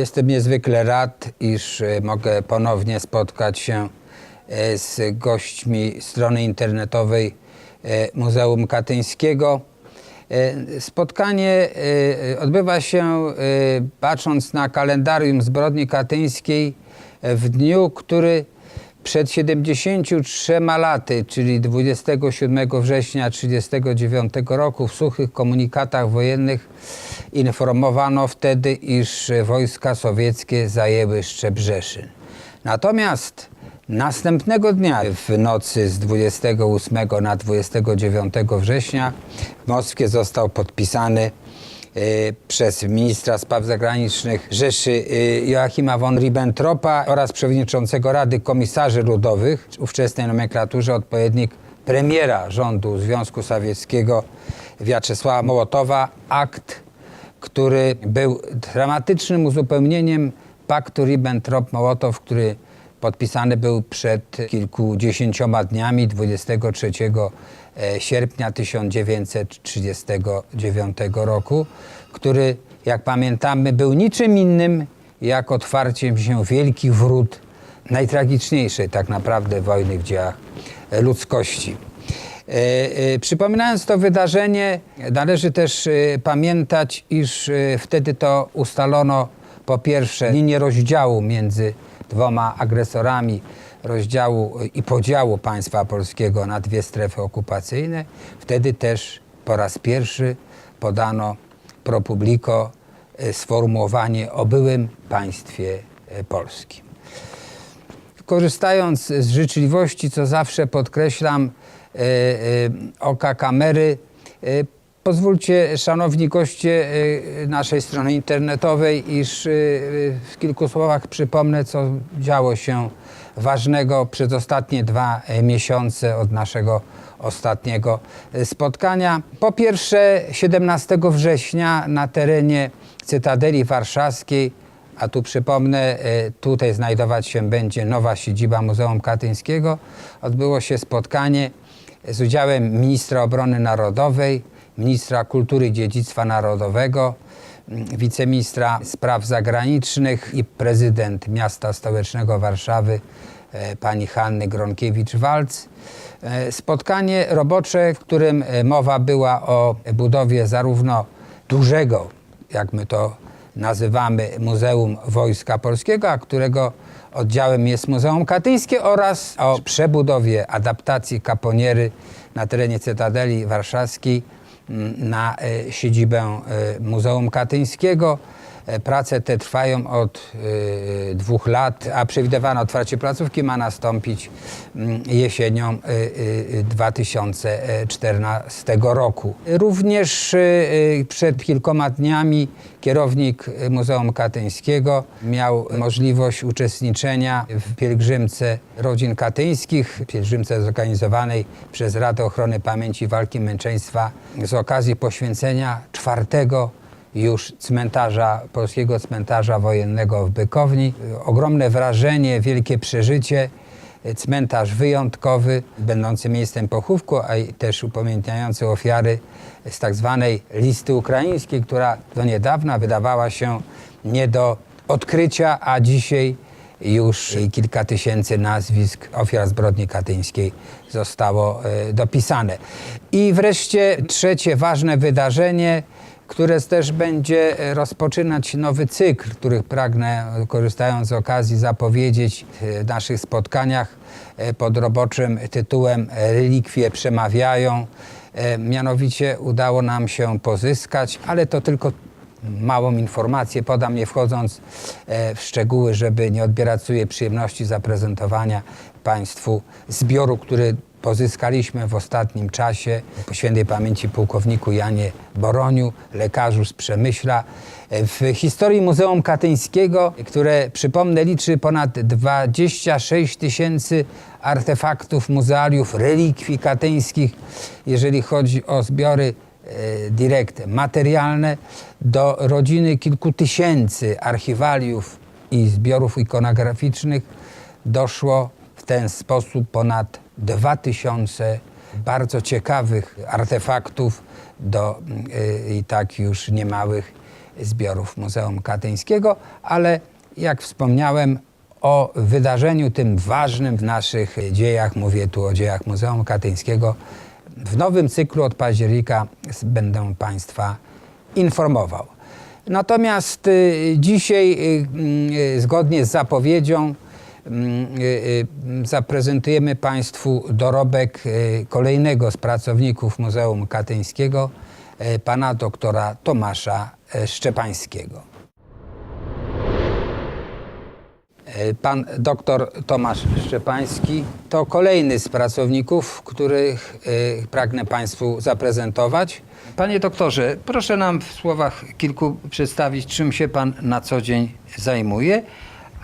Jestem niezwykle rad, iż e, mogę ponownie spotkać się e, z gośćmi strony internetowej e, Muzeum Katyńskiego. Spotkanie odbywa się patrząc na kalendarium zbrodni katyńskiej w dniu, który przed 73 laty, czyli 27 września 1939 roku w suchych komunikatach wojennych informowano wtedy, iż wojska sowieckie zajęły Szczebrzeszyn. Natomiast następnego dnia w nocy z 28 na 29 września w Moskwie został podpisany przez ministra spraw zagranicznych Rzeszy y, Joachima von Ribbentropa oraz przewodniczącego Rady Komisarzy Ludowych. Ówczesnej nomenklaturze odpowiednik premiera rządu Związku Sowieckiego Wiaczesława Mołotowa. Akt, który był dramatycznym uzupełnieniem paktu Ribbentrop-Mołotow, który podpisany był przed kilkudziesięcioma dniami 23 e, sierpnia 1939 roku, który, jak pamiętamy, był niczym innym jak otwarciem się wielkich wrót najtragiczniejszej tak naprawdę wojny w dziejach e, ludzkości. E, e, Przypominając to wydarzenie, należy też e, pamiętać, iż e, wtedy to ustalono po pierwsze linię rozdziału między dwoma agresorami, rozdziału e, i podziału państwa polskiego na dwie strefy okupacyjne. Wtedy też po raz pierwszy podano pro publico e, sformułowanie o byłym państwie e, polskim. Korzystając z życzliwości, co zawsze podkreślam, oka kamery, pozwólcie, szanowni goście naszej strony internetowej, iż w kilku słowach przypomnę, co działo się ważnego przez ostatnie dwa e, miesiące od naszego ostatniego e, spotkania. Po pierwsze, 17 września na terenie Cytadeli Warszawskiej a tu przypomnę, e, tutaj znajdować się będzie nowa siedziba Muzeum Katyńskiego. Odbyło się spotkanie z udziałem ministra obrony narodowej, ministra kultury i dziedzictwa narodowego, wiceministra spraw zagranicznych i prezydent miasta stołecznego Warszawy e, pani Hanny Gronkiewicz-Walc. E, Spotkanie robocze, w którym e, mowa była o budowie zarówno dużego, jak my to nazywamy Muzeum Wojska Polskiego, a którego oddziałem jest Muzeum Katyńskie oraz o przebudowie, adaptacji kaponiery na terenie Cytadeli Warszawskiej na e, siedzibę e, Muzeum Katyńskiego. E, Prace te trwają od e, dwóch lat, a przewidywane otwarcie placówki ma nastąpić mm, jesienią e, e, 2014 roku. Również przed kilkoma dniami kierownik Muzeum Katyńskiego miał możliwość uczestniczenia w pielgrzymce rodzin katyńskich, pielgrzymce zorganizowanej przez Radę Ochrony Pamięci Walki Męczeństwa z okazji poświęcenia czwartego już cmentarza, polskiego cmentarza wojennego w Bykowni. Ogromne wrażenie, wielkie przeżycie. Cmentarz wyjątkowy, będący miejscem pochówku, a też upamiętniający ofiary z tak zwanej listy ukraińskiej, która do niedawna wydawała się nie do odkrycia, a dzisiaj już kilka tysięcy nazwisk ofiar zbrodni katyńskiej zostało e, dopisane. I wreszcie trzecie ważne wydarzenie, które też będzie e, rozpoczynać nowy cykl, który pragnę, e, korzystając z okazji, zapowiedzieć w naszych spotkaniach e, pod roboczym tytułem Relikwie przemawiają. E, Mianowicie udało nam się pozyskać, ale to tylko małą informację podam, nie wchodząc e, w szczegóły, żeby nie odbierać sobie przyjemności zaprezentowania Państwu zbioru, który pozyskaliśmy w ostatnim czasie po świętej pamięci pułkowniku Janie Boroniu, lekarzu z Przemyśla. W historii Muzeum Katyńskiego, które przypomnę liczy ponad 26 tysięcy artefaktów, muzealiów, relikwii katyńskich, jeżeli chodzi o zbiory e, direct materialne do rodziny kilku tysięcy archiwaliów i zbiorów ikonograficznych doszło w ten sposób ponad 2000 bardzo ciekawych artefaktów do y, i tak już niemałych zbiorów Muzeum Katyńskiego, ale jak wspomniałem, o wydarzeniu tym ważnym w naszych dziejach, mówię tu o dziejach Muzeum Katyńskiego, w nowym cyklu od października będę Państwa informował. Natomiast y, dzisiaj, y, zgodnie z zapowiedzią, zaprezentujemy Państwu dorobek y, kolejnego z pracowników Muzeum Katyńskiego, y, pana doktora Tomasza y, Szczepańskiego. Pan doktor Tomasz Szczepański to kolejny z pracowników, których pragnę Państwu zaprezentować. Panie doktorze, proszę nam w słowach kilku przedstawić, czym się Pan na co dzień zajmuje,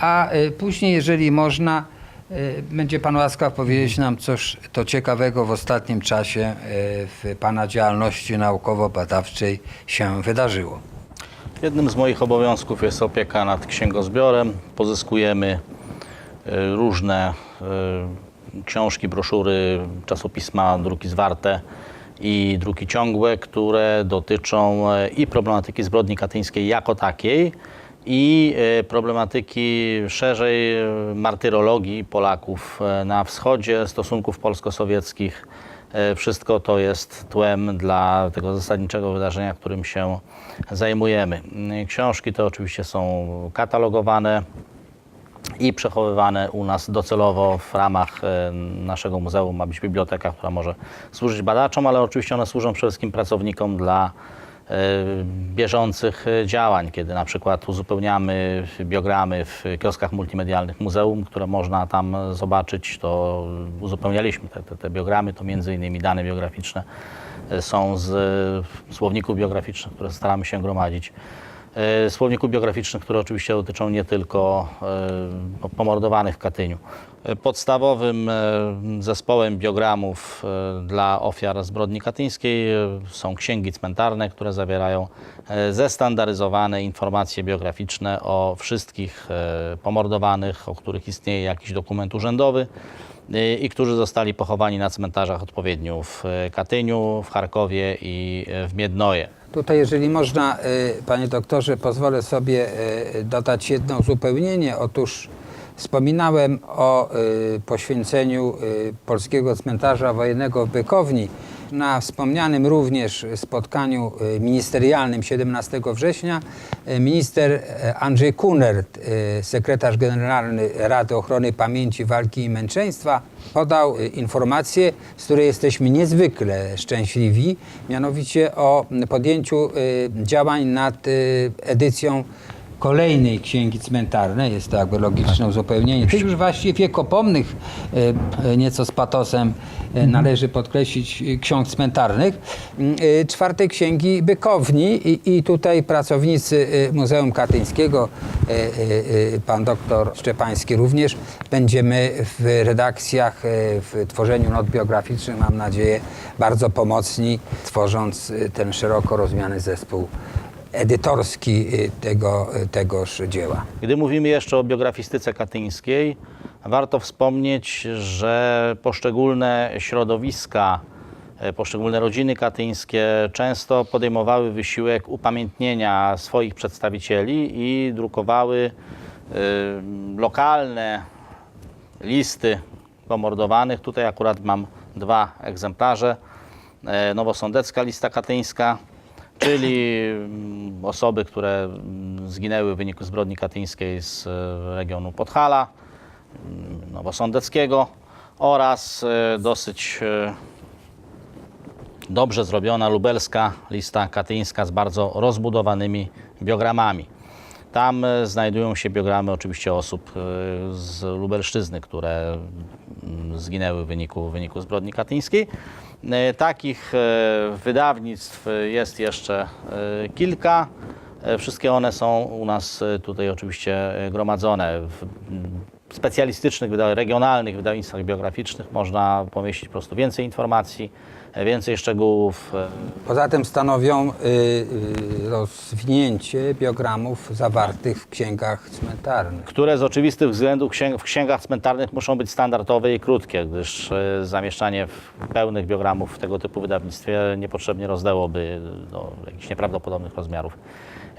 a e, później, jeżeli można, e, będzie Pan łaskaw powiedzieć nam coś to ciekawego w ostatnim czasie e, w Pana działalności naukowo-badawczej się wydarzyło. Jednym z moich obowiązków jest opieka nad księgozbiorem. Pozyskujemy różne książki, broszury, czasopisma, druki zwarte i druki ciągłe, które dotyczą i problematyki zbrodni katyńskiej jako takiej, i e, problematyki szerzej e, martyrologii Polaków e, na wschodzie, stosunków polsko-sowieckich. Wszystko to jest tłem dla tego zasadniczego wydarzenia, którym się zajmujemy. Książki te oczywiście są katalogowane i przechowywane u nas docelowo w ramach naszego muzeum. Ma być biblioteka, która może służyć badaczom, ale oczywiście one służą przede wszystkim pracownikom dla bieżących e, działań, kiedy na przykład uzupełniamy biogramy w kioskach multimedialnych muzeum, które można tam zobaczyć, to uzupełnialiśmy te, te, te biogramy, to między innymi dane biograficzne e, są z e, słowników biograficznych, które staramy się gromadzić. E, Słowników biograficznych, które oczywiście dotyczą nie tylko e, pomordowanych w Katyniu. E, Podstawowym zespołem biogramów dla ofiar zbrodni katyńskiej są księgi cmentarne, które zawierają zestandaryzowane informacje biograficzne o wszystkich pomordowanych, o których istnieje jakiś dokument urzędowy i którzy zostali pochowani na cmentarzach odpowiednio w e, Katyniu, w Charkowie i e, w Miednoje. Tutaj, jeżeli można, y, panie doktorze, pozwolę sobie y, dodać jedno uzupełnienie. Otóż wspominałem o y, poświęceniu y, polskiego cmentarza wojennego w Bykowni. Na wspomnianym również spotkaniu y, ministerialnym 17 września y, minister y, Andrzej Kunert, sekretarz generalny Rady Ochrony Pamięci, Walki i Męczeństwa, podał informację, z której jesteśmy niezwykle szczęśliwi, mianowicie o podjęciu działań nad edycją kolejnej księgi cmentarnej. Jest to jakby logiczne uzupełnienie. Tych już właściwie wiekopomnych, y, y, nieco z patosem y, należy podkreślić, ksiąg cmentarnych. Czwartej księgi Bykowni i, i tutaj pracownicy Muzeum Katyńskiego, pan doktor Szczepański również, będziemy w redakcjach, w tworzeniu not biograficznych, mam nadzieję, bardzo pomocni, tworząc ten szeroko rozumiany zespół edytorski y, tego, y, tegoż dzieła. Gdy mówimy jeszcze o biografistyce katyńskiej, warto wspomnieć, że poszczególne środowiska, e, poszczególne rodziny katyńskie często podejmowały wysiłek upamiętnienia swoich przedstawicieli i drukowały e, lokalne listy pomordowanych. Tutaj akurat mam dwa egzemplarze. E, Nowosądecka lista katyńska, czyli mm, osoby, które mm, zginęły w wyniku zbrodni katyńskiej z e, regionu Podhala, mm, Nowosądeckiego oraz e, dosyć e, dobrze zrobiona lubelska lista katyńska z bardzo rozbudowanymi biogramami. Tam e, znajdują się biogramy oczywiście osób e, z Lubelszczyzny, które mm, zginęły w wyniku, w wyniku zbrodni katyńskiej. E, Takich wydawnictw jest jeszcze kilka. Wszystkie one są u nas tutaj oczywiście gromadzone w mm, specjalistycznych, regionalnych wydawnictwach biograficznych. Można pomieścić po prostu więcej informacji, więcej szczegółów. e, Poza tym stanowią y, y, rozwinięcie biogramów zawartych w księgach cmentarnych. które z oczywistych względów w księgach cmentarnych muszą być standardowe i krótkie, gdyż e, zamieszczanie w pełnych biogramów w tego typu wydawnictwie niepotrzebnie rozdęłoby do jakichś nieprawdopodobnych rozmiarów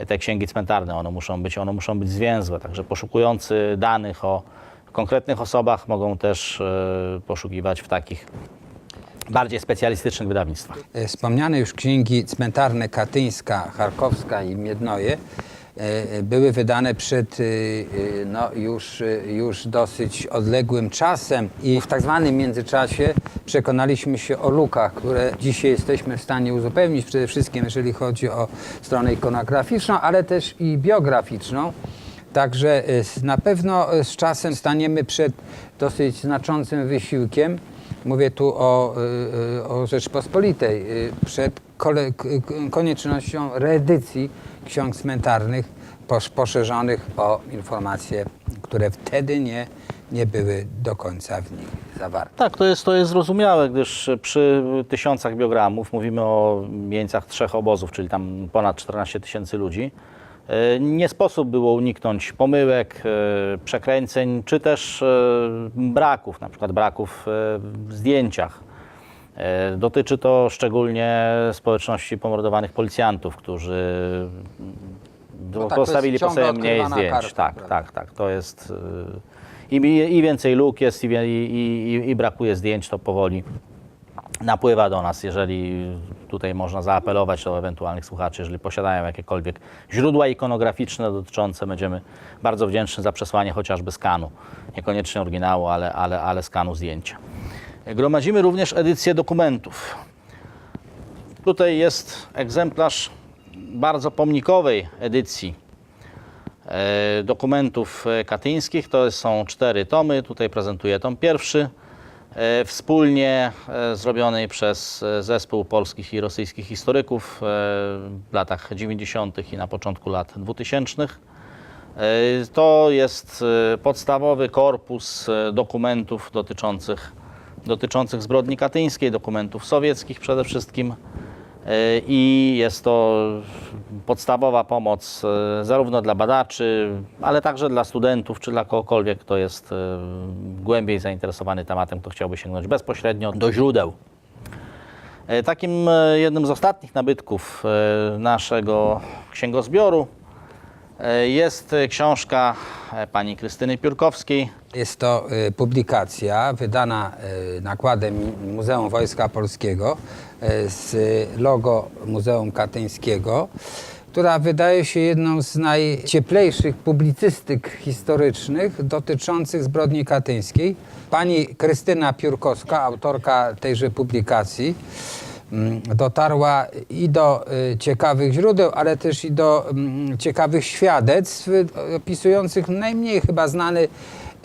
te księgi cmentarne. One muszą być, one muszą być zwięzłe, także poszukujący danych o konkretnych osobach mogą też e, poszukiwać w takich bardziej specjalistycznych wydawnictwach. E, Wspomniane już księgi cmentarne Katyńska, Charkowska i Miednoje e, były wydane przed e, e, no, już, e, już dosyć odległym czasem i w tak zwanym międzyczasie przekonaliśmy się o lukach, które dzisiaj jesteśmy w stanie uzupełnić, przede wszystkim jeżeli chodzi o stronę ikonograficzną, ale też i biograficzną. Także e, na pewno e, z czasem staniemy przed dosyć znaczącym wysiłkiem. Mówię tu o, y, y, o Rzeczpospolitej, y, przed kole, koniecznością reedycji ksiąg cmentarnych posz, poszerzonych o informacje, które wtedy nie, nie były do końca w nich zawarte. Tak, to jest, to jest zrozumiałe, gdyż przy tysiącach biogramów mówimy o jeńcach trzech obozów, czyli tam ponad 14 tysięcy ludzi. E, Nie sposób było uniknąć pomyłek, e, przekręceń, czy też e, braków, na przykład braków w zdjęciach. Dotyczy to szczególnie społeczności pomordowanych policjantów, którzy No tak, postawili po sobie mniej zdjęć. tak, tak, tak. To jest. y, I, I więcej luk jest, i, i, i brakuje zdjęć, to powoli napływa do nas. Jeżeli tutaj można zaapelować do ewentualnych słuchaczy, jeżeli posiadają jakiekolwiek źródła ikonograficzne dotyczące, będziemy bardzo wdzięczni za przesłanie chociażby skanu. Niekoniecznie oryginału, ale, ale, ale skanu zdjęcia. Gromadzimy również edycję dokumentów. Tutaj jest egzemplarz bardzo pomnikowej edycji e, dokumentów e, katyńskich. To są cztery tomy. Tutaj prezentuję tom pierwszy. E, Wspólnie e, zrobionej przez e, zespół polskich i rosyjskich historyków w latach 90. i na początku lat 2000. E, To jest podstawowy korpus dokumentów dotyczących, dotyczących zbrodni katyńskiej, dokumentów sowieckich przede wszystkim. E, I jest to podstawowa pomoc e, zarówno dla badaczy, ale także dla studentów, czy dla kogokolwiek, kto jest e, głębiej zainteresowany tematem, kto chciałby sięgnąć bezpośrednio do źródeł. Takim jednym z ostatnich nabytków naszego księgozbioru jest książka pani Krystyny Piórkowskiej. Jest to publikacja wydana nakładem Muzeum Wojska Polskiego z logo Muzeum Katyńskiego, która wydaje się jedną z najcieplejszych publicystyk historycznych dotyczących zbrodni katyńskiej. Pani Krystyna Piórkowska, autorka tejże publikacji, mm, dotarła i do y, ciekawych źródeł, ale też i do mm, ciekawych świadectw opisujących najmniej chyba znany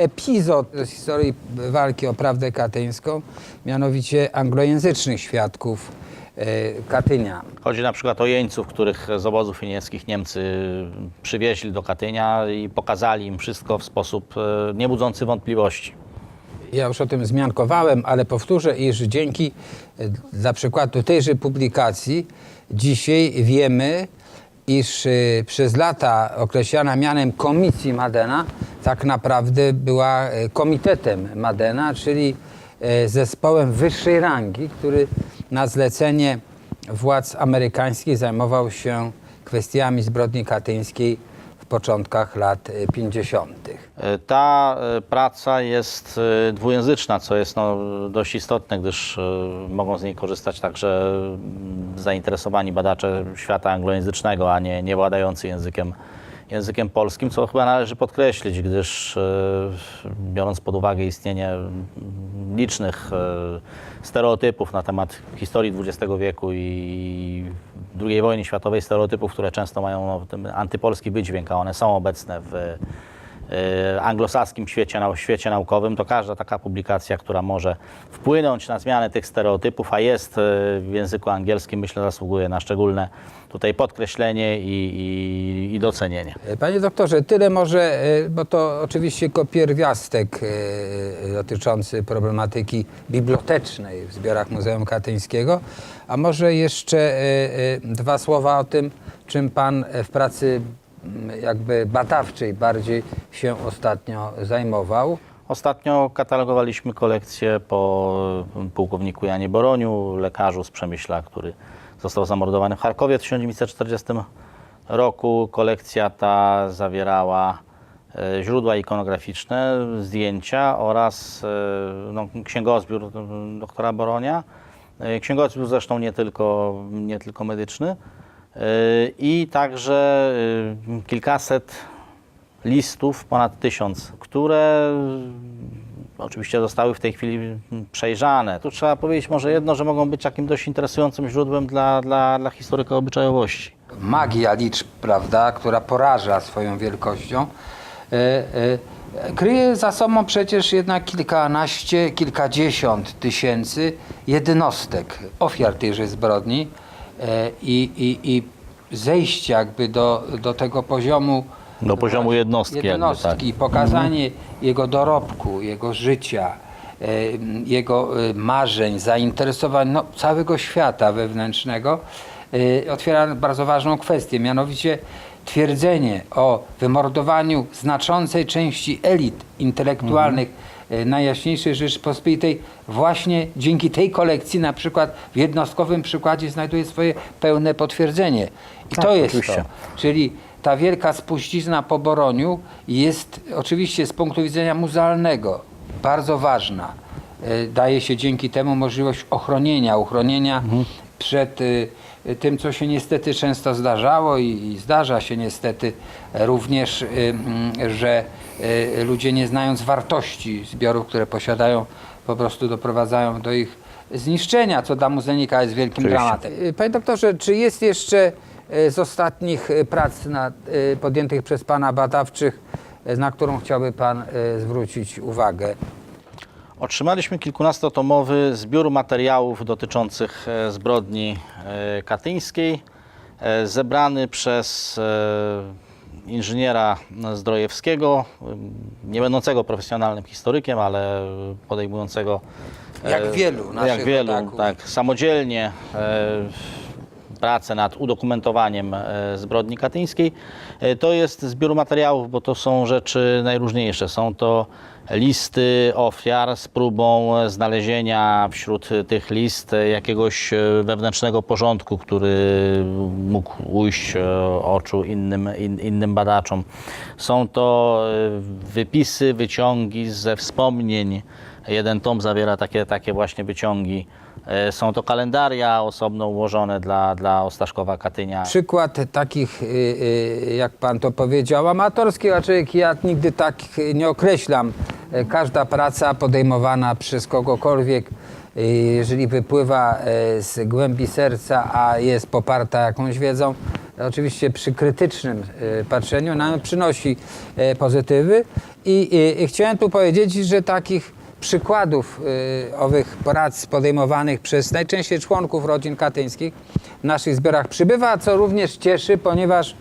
epizod z historii walki o prawdę katyńską, mianowicie anglojęzycznych świadków y, Katynia. Chodzi na przykład o jeńców, których z obozów niemieckich Niemcy przywieźli do Katynia i pokazali im wszystko w sposób e, niebudzący wątpliwości. Ja już o tym zmiankowałem, ale powtórzę, iż dzięki e, dla przykładu tejże publikacji dzisiaj wiemy, iż e, przez lata określana mianem Komisji Madena tak naprawdę była e, Komitetem Madena, czyli e, zespołem wyższej rangi, który na zlecenie władz amerykańskich zajmował się kwestiami zbrodni katyńskiej w początkach lat e, 50. E, Ta praca jest dwujęzyczna, co jest no, dość istotne, gdyż mogą z niej korzystać także mm, zainteresowani badacze świata anglojęzycznego, a nie, nie władający językiem, językiem polskim, co chyba należy podkreślić, gdyż e, biorąc pod uwagę istnienie licznych e, stereotypów na temat historii XX wieku i II wojny światowej, stereotypów, które często mają no, antypolski wydźwięk, a one są obecne w anglosaskim świecie, nau- świecie naukowym, to każda taka publikacja, która może wpłynąć na zmianę tych stereotypów, a jest e, w języku angielskim, myślę, zasługuje na szczególne tutaj podkreślenie i, i, i docenienie. Panie doktorze, tyle może, e, bo to oczywiście tylko pierwiastek dotyczący problematyki bibliotecznej w zbiorach Muzeum Katyńskiego, a może jeszcze dwa słowa o tym, czym pan w pracy jakby badawczej bardziej się ostatnio zajmował. Ostatnio katalogowaliśmy kolekcję po pułkowniku Janie Boroniu, lekarzu z Przemyśla, który został zamordowany w Charkowie w 1940 roku kolekcja ta zawierała e, źródła ikonograficzne, zdjęcia oraz e, no, księgozbiór e, doktora Boronia. Księgozbiór zresztą nie tylko, nie tylko medyczny. E, I także e, kilkaset listów, ponad tysiąc, które oczywiście zostały w tej chwili przejrzane. Tu trzeba powiedzieć może jedno, że mogą być takim dość interesującym źródłem dla, dla, dla historyka obyczajowości. magia liczb, prawda, która poraża swoją wielkością, kryje za sobą przecież jednak kilkanaście, kilkadziesiąt tysięcy jednostek, ofiar tejże zbrodni i, i, i zejście jakby do, do tego poziomu Do poziomu jednostki jakby, jednostki tak. i pokazanie jego dorobku, jego życia, e, jego e, marzeń, zainteresowań no, całego świata wewnętrznego e, otwiera bardzo ważną kwestię, mianowicie twierdzenie o wymordowaniu znaczącej części elit intelektualnych e, Najjaśniejszej Rzeczypospolitej właśnie dzięki tej kolekcji na przykład w jednostkowym przykładzie znajduje swoje pełne potwierdzenie. I Tak, to jest oczywiście. to. Czyli ta wielka spuścizna po Boroniu jest oczywiście z punktu widzenia muzealnego bardzo ważna. E, Daje się dzięki temu możliwość ochronienia, uchronienia przed y, y, tym, co się niestety często zdarzało i, i zdarza się niestety również, y, mm, że y, ludzie nie znając wartości zbiorów, które posiadają, po prostu doprowadzają do ich zniszczenia, co dla muzealnika jest wielkim Oczywiście. dramatem. Panie doktorze, czy jest jeszcze z ostatnich prac nad, podjętych przez Pana badawczych, na którą chciałby Pan zwrócić uwagę? Otrzymaliśmy kilkunastotomowy zbiór materiałów dotyczących e, zbrodni e, katyńskiej, e, zebrany przez inżyniera Zdrojewskiego, nie będącego profesjonalnym historykiem, ale podejmującego Jak wielu naszych jak wielu, rodaków. tak, samodzielnie pracę nad udokumentowaniem zbrodni katyńskiej. To jest zbiór materiałów, bo to są rzeczy najróżniejsze. Są to listy ofiar z próbą znalezienia wśród tych list jakiegoś e, wewnętrznego porządku, który mógł ujść e, oczu innym, in, innym badaczom. Są to e, wypisy, wyciągi ze wspomnień. Jeden tom zawiera takie, takie właśnie wyciągi. E, Są to kalendaria osobno ułożone dla, dla Ostaszkowa Katynia. Przykład takich, y, y, jak Pan to powiedział, amatorskich, aczkolwiek ja nigdy tak nie określam. E, Każda praca podejmowana przez kogokolwiek, y, jeżeli wypływa e, z głębi serca, a jest poparta jakąś wiedzą, oczywiście przy krytycznym patrzeniu nam przynosi pozytywy. I, i, i chciałem tu powiedzieć, że takich przykładów y, owych prac podejmowanych przez najczęściej członków rodzin katyńskich w naszych zbiorach przybywa, co również cieszy, ponieważ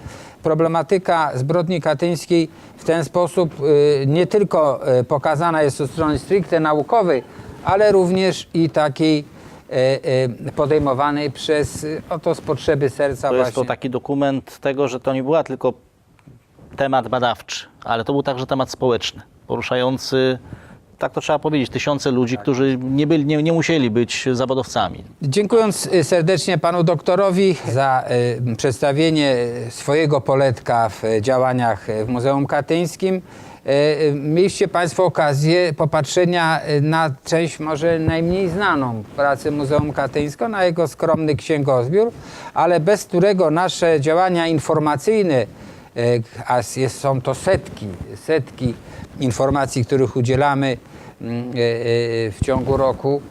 problematyka zbrodni katyńskiej w ten sposób y, nie tylko y, pokazana jest od strony stricte naukowej, ale również i takiej y, y, podejmowanej przez, oto z potrzeby serca To jest właśnie. to taki dokument tego, że to nie była tylko temat badawczy, ale to był także temat społeczny, poruszający, tak to trzeba powiedzieć, tysiące ludzi, którzy nie, byli, nie, nie musieli być zawodowcami. Dziękując y, serdecznie panu doktorowi za y, przedstawienie swojego poletka w działaniach y, w Muzeum Katyńskim, y, mieliście państwo okazję popatrzenia na część może najmniej znaną pracy Muzeum Katyńskiego, na jego skromny księgozbiór, ale bez którego nasze działania informacyjne, a jest, są to setki, setki informacji, których udzielamy mm, y, y, w ciągu roku,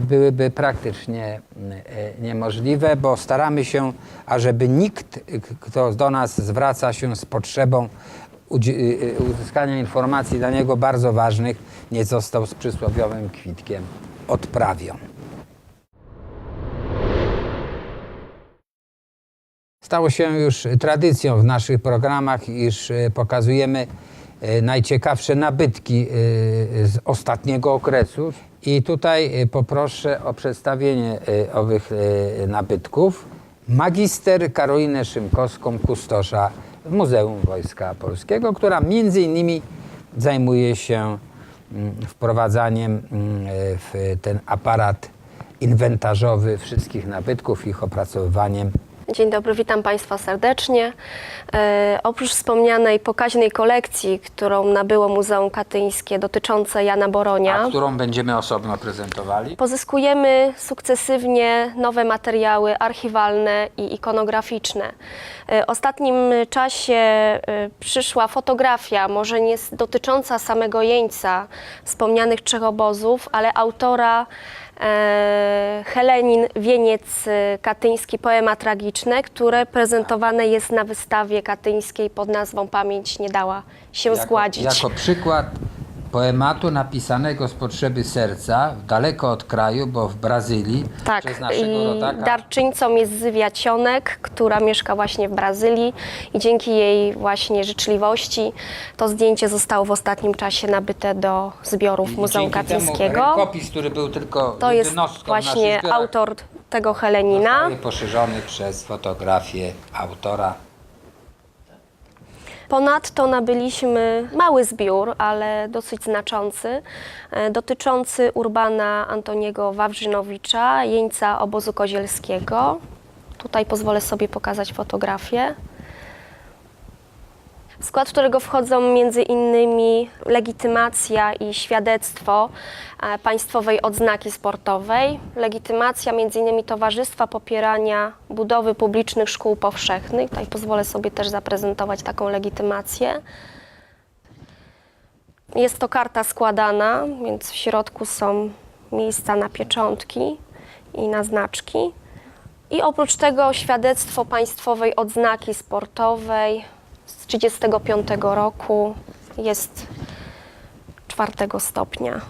byłyby praktycznie e, niemożliwe, bo staramy się, ażeby nikt, kto do nas zwraca się z potrzebą uzyskania informacji dla niego bardzo ważnych, nie został z przysłowiowym kwitkiem odprawią. Stało się już tradycją w naszych programach, iż e, pokazujemy e, najciekawsze nabytki e, z ostatniego okresu. I tutaj poproszę o przedstawienie owych nabytków. Magister Karolinę Szymkowską, kustosza w Muzeum Wojska Polskiego, która między innymi zajmuje się mm, wprowadzaniem mm, w ten aparat inwentarzowy wszystkich nabytków, ich opracowywaniem Dzień dobry, witam Państwa serdecznie. E, oprócz wspomnianej pokaźnej kolekcji, którą nabyło Muzeum Katyńskie dotyczące Jana Boronia, A którą będziemy osobno prezentowali? pozyskujemy sukcesywnie nowe materiały archiwalne i ikonograficzne. E, W ostatnim czasie e, przyszła fotografia, może nie s- dotycząca samego jeńca wspomnianych trzech obozów, ale autora Helenin Wieniec e, Katyński Poema Tragiczne, które prezentowane jest na wystawie katyńskiej pod nazwą Pamięć nie dała się zgładzić. Jako przykład poematu napisanego z potrzeby serca, daleko od kraju, bo w Brazylii, Tak, przez naszego i rodaka. darczyńcą jest Zywia Cionek, która mieszka właśnie w Brazylii i dzięki jej właśnie życzliwości to zdjęcie zostało w ostatnim czasie nabyte do zbiorów I Muzeum dzięki temu Katyńskiego. Rękopis, który był tylko To jest jednostką w właśnie zbiorach, autor tego Helenina. zostaje poszerzony przez fotografię autora. Ponadto nabyliśmy mały zbiór, ale dosyć znaczący, e, dotyczący Urbana Antoniego Wawrzynowicza, jeńca obozu kozielskiego. Tutaj pozwolę sobie pokazać fotografię. W skład którego wchodzą między innymi legitymacja i świadectwo e, państwowej odznaki sportowej, legitymacja między innymi Towarzystwa Popierania Budowy Publicznych Szkół Powszechnych. Tutaj pozwolę sobie też zaprezentować taką legitymację. Jest to karta składana, więc w środku są miejsca na pieczątki i na znaczki. I oprócz tego świadectwo państwowej odznaki sportowej z 1935 roku jest czwartego stopnia.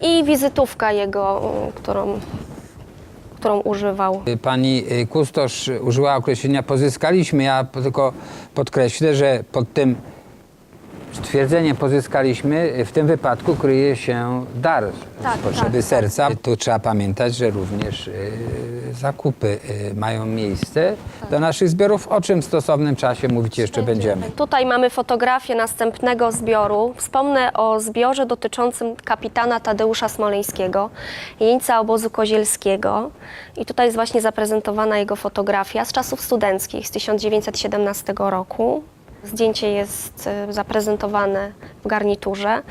I wizytówka jego, y, którą, którą używał. Pani y, kustosz użyła określenia pozyskaliśmy. Ja tylko podkreślę, że pod tym stwierdzeniem pozyskaliśmy w tym wypadku kryje się dar Tak, z potrzeby tak, tak. serca. Tu trzeba pamiętać, że również y, zakupy y, mają miejsce Tak. do naszych zbiorów, o czym w stosownym czasie mówić jeszcze będziemy. Tutaj mamy fotografię następnego zbioru. Wspomnę o zbiorze dotyczącym kapitana Tadeusza Smoleńskiego, jeńca obozu kozielskiego. I tutaj jest właśnie zaprezentowana jego fotografia z czasów studenckich, z 1917 roku. Zdjęcie jest e, zaprezentowane w garniturze.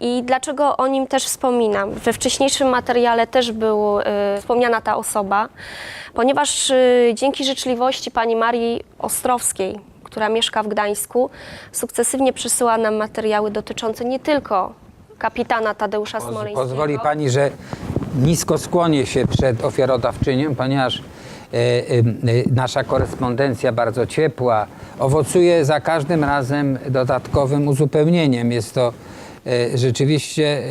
I dlaczego o nim też wspominam? We wcześniejszym materiale też był e, wspomniana ta osoba, ponieważ e, dzięki życzliwości pani Marii Ostrowskiej, która mieszka w Gdańsku, sukcesywnie przysyła nam materiały dotyczące nie tylko kapitana Tadeusza Poz- Smoleńskiego. Pozwoli Pani, że nisko skłonię się przed ofiarodawczynią, ponieważ nasza korespondencja bardzo ciepła owocuje za każdym razem dodatkowym uzupełnieniem. Jest to e, rzeczywiście e,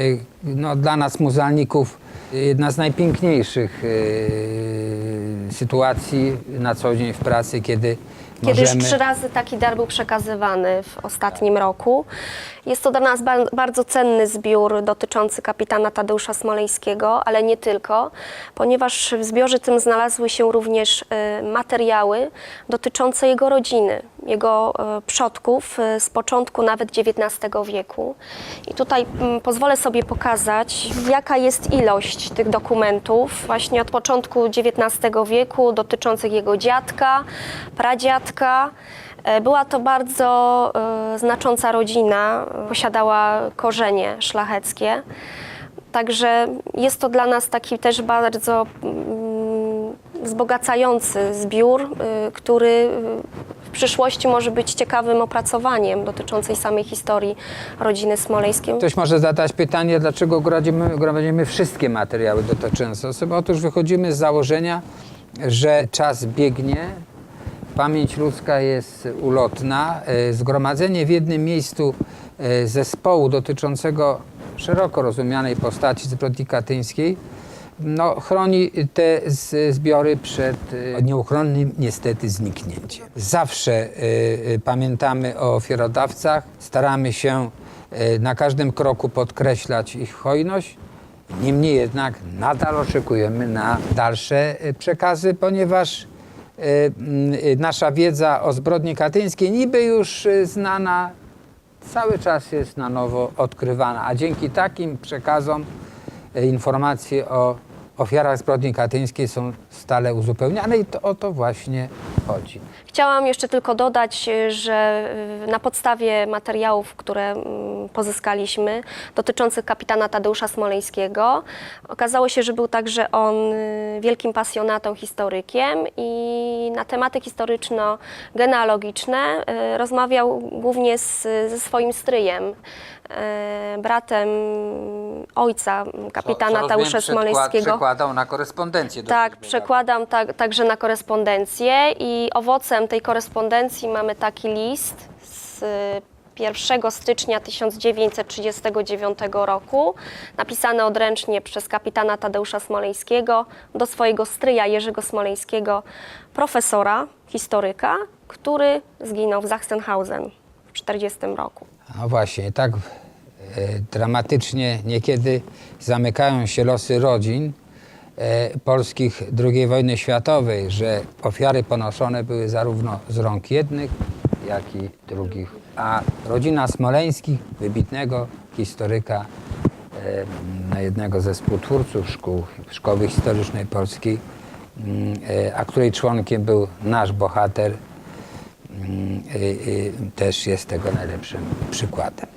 no, dla nas muzealników jedna z najpiękniejszych e, sytuacji na co dzień w pracy, kiedy Kiedy już możemy... trzy razy taki dar był przekazywany w ostatnim roku. Jest to dla nas ba- bardzo cenny zbiór dotyczący kapitana Tadeusza Smoleńskiego, ale nie tylko, ponieważ w zbiorze tym znalazły się również e, materiały dotyczące jego rodziny, jego e, przodków e, z początku nawet XIX wieku. I tutaj mm, pozwolę sobie pokazać, jaka jest ilość tych dokumentów właśnie od początku XIX wieku dotyczących jego dziadka, pradziadka. E, Była to bardzo znacząca rodzina, posiadała korzenie szlacheckie. Także jest to dla nas taki też bardzo mm, wzbogacający zbiór, który w przyszłości może być ciekawym opracowaniem dotyczącej samej historii rodziny smoleńskiej. Ktoś może zadać pytanie, dlaczego gromadzimy, gromadzimy wszystkie materiały dotyczące osoby. Otóż wychodzimy z założenia, że czas biegnie, pamięć ludzka jest ulotna. E, Zgromadzenie w jednym miejscu e, zespołu dotyczącego szeroko rozumianej postaci zbrodni katyńskiej no, chroni te zbiory przed e, nieuchronnym niestety zniknięciem. Zawsze e, e, pamiętamy o ofiarodawcach, staramy się na każdym kroku podkreślać ich hojność. Niemniej jednak nadal oczekujemy na dalsze przekazy, ponieważ nasza wiedza o zbrodni katyńskiej niby już znana, cały czas jest na nowo odkrywana, a dzięki takim przekazom informacje o ofiarach zbrodni katyńskiej są stale uzupełniane i to, o to właśnie chodzi. Chciałam jeszcze tylko dodać, y, że y, na podstawie materiałów, które mm, pozyskaliśmy dotyczących kapitana Tadeusza Smoleńskiego, okazało się, że był także on y, wielkim pasjonatą historykiem i na tematy historyczno-genealogiczne y, rozmawiał głównie z, ze swoim stryjem, y, bratem ojca kapitana Tadeusza Smoleńskiego. przekładał na korespondencję. Tak, przekładam tak, także na korespondencję i owocem tej korespondencji mamy taki list z 1 stycznia 1939 roku, napisany odręcznie przez kapitana Tadeusza Smoleńskiego do swojego stryja Jerzego Smoleńskiego, profesora, historyka, który zginął w Sachsenhausen w 1940 roku. No właśnie, tak e, dramatycznie niekiedy zamykają się losy rodzin e, polskich II wojny światowej, że ofiary ponoszone były zarówno z rąk jednych, jak i drugich. A rodzina Smoleńskich, wybitnego historyka, e, jednego ze współtwórców szkół, Szkoły Historycznej Polskiej, e, a której członkiem był nasz bohater, y, y, też jest tego najlepszym przykładem.